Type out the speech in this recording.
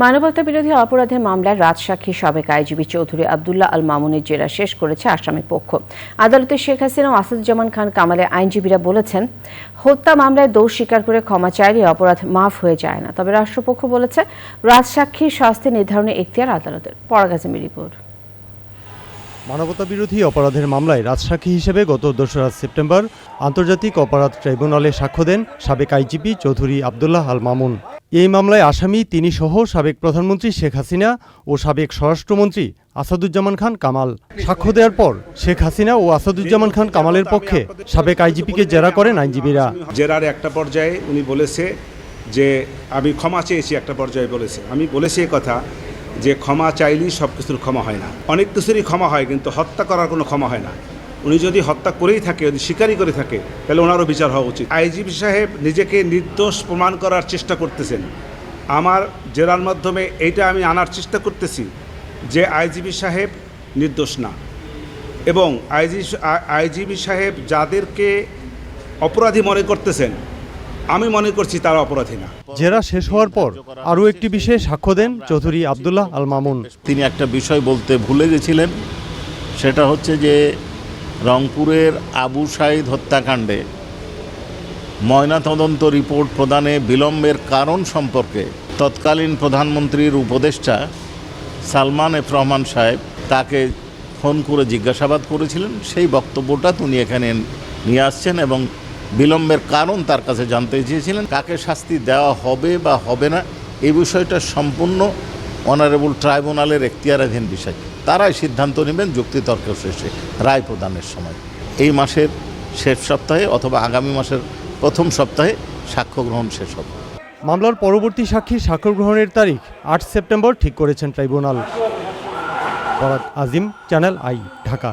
মানবতা বিরোধী অপরাধের মামলার রাজসাক্ষী সাবেক আইজিবি চৌধুরী আবদুল্লাহ আল মামুনের জেরা শেষ করেছে আসামি পক্ষ। আদালতে শেখ হাসিনা ও আসাদুজ্জামান খান কামালের আইনজীবীরা বলেছেন, হত্যা মামলায় দোষ স্বীকার করে ক্ষমা চাইলে অপরাধ মাফ হয়ে যায় না। তবে রাষ্ট্রপক্ষ বলেছে রাজসাক্ষীর শাস্তি নির্ধারণের এখতিয়ার আদালতের। পরাগাজমি রিপোর্ট। মানবতা বিরোধী অপরাধের মামলায় রাজসাক্ষী হিসেবে গত দোসরা সেপ্টেম্বর আন্তর্জাতিক অপরাধ ট্রাইব্যুনালে সাক্ষ্য দেন সাবেক আইজিপি চৌধুরী আবদুল্লাহ আল মামুন। এই মামলায় আসামি, তিনি সহ সাবেক প্রধানমন্ত্রী শেখ হাসিনা ও সাবেক স্বরাষ্ট্রমন্ত্রী আসাদুজ্জামান খান কামাল। সাক্ষ্য দেওয়ার পর শেখ হাসিনা ও আসাদুজ্জামান খান কামালের পক্ষে সাবেক আইজিপিকে জেরা করেন আইনজীবীরা। জেরার একটা পর্যায়ে উনি বলেছে যে, আমি ক্ষমা চেয়েছি একটা পর্যায়ে বলেছে। আমি বলেছি এ কথা যে, ক্ষমা চাইলেই সব কিছুর ক্ষমা হয় না। অনেক কিছুরই ক্ষমা হয়, কিন্তু হত্যা করার কোনো ক্ষমা হয় না। উনি যদি হত্যা করেই থাকে যদি স্বীকারই করে থাকে তাহলে ওনারও বিচার হওয়া উচিত। আইজিপি সাহেব নিজেকে নির্দোষ প্রমাণ করার চেষ্টা করতেছেন। আমার জেরার মাধ্যমে এইটা আমি আনার চেষ্টা করতেছি যে আইজিপি সাহেব নির্দোষ না। এবং আইজি আইজিবি সাহেব যাদেরকে অপরাধী মনে করতেছেন আমি মনে করছি তারা অপরাধী না। জেরা শেষ হওয়ার পর আরও একটি বিষয়ে সাক্ষ্য দেন চৌধুরী আবদুল্লাহ আল মামুন। তিনি একটা বিষয় বলতে ভুলে গেছিলেন সেটা হচ্ছে যে রংপুরের আবু সাইদ হত্যাকাণ্ডে। ময়নাতদন্ত রিপোর্ট প্রদানে বিলম্বের কারণ সম্পর্কে তৎকালীন প্রধানমন্ত্রীর উপদেষ্টা সালমান এফ রহমান সাহেব তাকে ফোন করে জিজ্ঞাসাবাদ করেছিলেন। সেই বক্তব্যটা তিনি এখানে নিয়ে আসছেন এবং বিলম্বের কারণ তার কাছে জানতে চেয়েছিলেন। কাকে শাস্তি দেওয়া হবে বা হবে না এই বিষয়টা সম্পূর্ণ অনারেবল ট্রাইব্যুনালের এখতিয়ারাধীন বিষয়। তারাই সিদ্ধান্ত নেবেন যুক্তিতর্ক শেষে, রায় প্রদানের সময়। এই মাসের শেষ সপ্তাহে অথবা আগামী মাসের প্রথম সপ্তাহে সাক্ষ্য গ্রহণ শেষ হবে। মামলার পরবর্তী সাক্ষী সাক্ষ্য গ্রহণের তারিখ আট সেপ্টেম্বর ঠিক করেছেন tribunal. Azim, channel I, Dhaka.